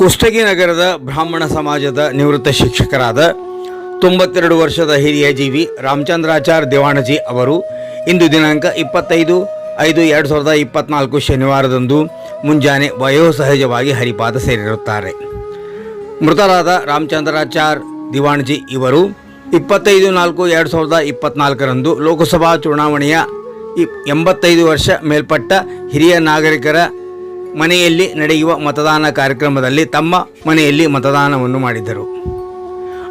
ಕುಷ್ಟಗಿ ನಗರದ ಬ್ರಾಹ್ಮಣ ಸಮಾಜದ ನಿವೃತ್ತ ಶಿಕ್ಷಕರಾದ ತೊಂಬತ್ತೆರಡು ವರ್ಷದ ಹಿರಿಯ ಜೀವಿ ರಾಮಚಂದ್ರಾಚಾರ್ ದೇವಾಣಜಿ ಅವರು ಇಂದು ದಿನಾಂಕ ಇಪ್ಪತ್ತೈದು ಐದು ಎರಡು ಸಾವಿರದ ಇಪ್ಪತ್ನಾಲ್ಕು ಶನಿವಾರದಂದು ಮುಂಜಾನೆ ವಯೋಸಹಜವಾಗಿ ಹರಿಪಾದ ಸೇರಿರುತ್ತಾರೆ. ಮೃತರಾದ ರಾಮಚಂದ್ರಾಚಾರ್ ದಿವಾಣಜಿ ಇವರು ಇಪ್ಪತ್ತೈದು ನಾಲ್ಕು ಎರಡು ಸಾವಿರದ ಇಪ್ಪತ್ನಾಲ್ಕರಂದು ಲೋಕಸಭಾ ಚುನಾವಣೆಯ ಎಂಬತ್ತೈದು ವರ್ಷ ಮೇಲ್ಪಟ್ಟ ಹಿರಿಯ ನಾಗರಿಕರ ಮನೆಯಲ್ಲಿ ನಡೆಯುವ ಮತದಾನ ಕಾರ್ಯಕ್ರಮದಲ್ಲಿ ತಮ್ಮ ಮನೆಯಲ್ಲಿ ಮತದಾನವನ್ನು ಮಾಡಿದ್ದರು.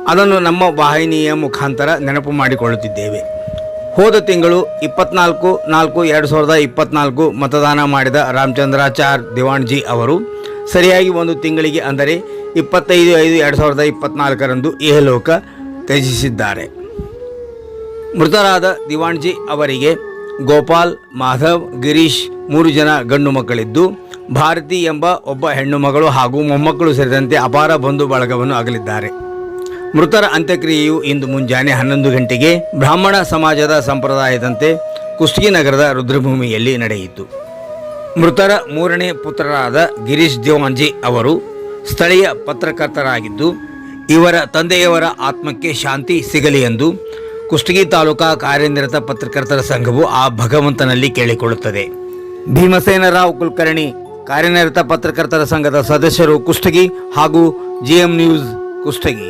ಅದನ್ನು ನಮ್ಮ ವಾಹಿನಿಯ ಮುಖಾಂತರ ನೆನಪು ಮಾಡಿಕೊಳ್ಳುತ್ತಿದ್ದೇವೆ. ಹೋದ ತಿಂಗಳು ಇಪ್ಪತ್ನಾಲ್ಕು, ನಾಲ್ಕು, ಎರಡು ಸಾವಿರದ ಇಪ್ಪತ್ನಾಲ್ಕು ಮತದಾನ ಮಾಡಿದ ರಾಮಚಂದ್ರಾಚಾರ್ ದಿವಾಣ್ಜಿ ಅವರು, ಸರಿಯಾಗಿ ಒಂದು ತಿಂಗಳಿಗೆ ಅಂದರೆ ಇಪ್ಪತ್ತೈದು, ಐದು, ಎರಡು ಸಾವಿರದ ಇಪ್ಪತ್ನಾಲ್ಕರಂದು ಇಹಲೋಕ ತ್ಯಜಿಸಿದ್ದಾರೆ. ಮೃತರಾದ ದಿವಾಣ್ಜಿ ಅವರಿಗೆ ಗೋಪಾಲ್, ಮಾಧವ್, ಗಿರೀಶ್ ಮೂರು ಜನ ಗಂಡು ಮಕ್ಕಳಿದ್ದು ಭಾರತಿ ಎಂಬ ಒಬ್ಬ ಹೆಣ್ಣು ಮಗಳು ಹಾಗೂ ಮೊಮ್ಮಕ್ಕಳು ಸೇರಿದಂತೆ ಅಪಾರ ಬಂಧು ಬಳಗವನ್ನು ಅಗಲಿದ್ದಾರೆ. ಮೃತರ ಅಂತ್ಯಕ್ರಿಯೆಯು ಇಂದು ಮುಂಜಾನೆ ಹನ್ನೊಂದು ಗಂಟೆಗೆ ಬ್ರಾಹ್ಮಣ ಸಮಾಜದ ಸಂಪ್ರದಾಯದಂತೆ ಕುಷ್ಟಗಿ ನಗರದ ರುದ್ರಭೂಮಿಯಲ್ಲಿ ನಡೆಯಿತು. ಮೃತರ ಮೂರನೇ ಪುತ್ರರಾದ ಗಿರೀಶ್ ದೇವಾಂಜಿ ಅವರು ಸ್ಥಳೀಯ ಪತ್ರಕರ್ತರಾಗಿದ್ದು, ಇವರ ತಂದೆಯವರ ಆತ್ಮಕ್ಕೆ ಶಾಂತಿ ಸಿಗಲಿ ಎಂದು ಕುಷ್ಟಗಿ ತಾಲೂಕಾ ಕಾರ್ಯನಿರತ ಪತ್ರಕರ್ತರ ಸಂಘವು ಆ ಭಗವಂತನಲ್ಲಿ ಕೇಳಿಕೊಳ್ಳುತ್ತದೆ. ಭೀಮಸೇನರಾವ್ ಕುಲಕರ್ಣಿ ಕಾರ್ಯನಿರತ ಪತ್ರಕರ್ತರ ಸಂಘದ ಸದಸ್ಯರು ಕುಷ್ಟಗಿ ಹಾಗೂ ಜಿಎಂ ನ್ಯೂಸ್ ಕುಷ್ಟಗಿ.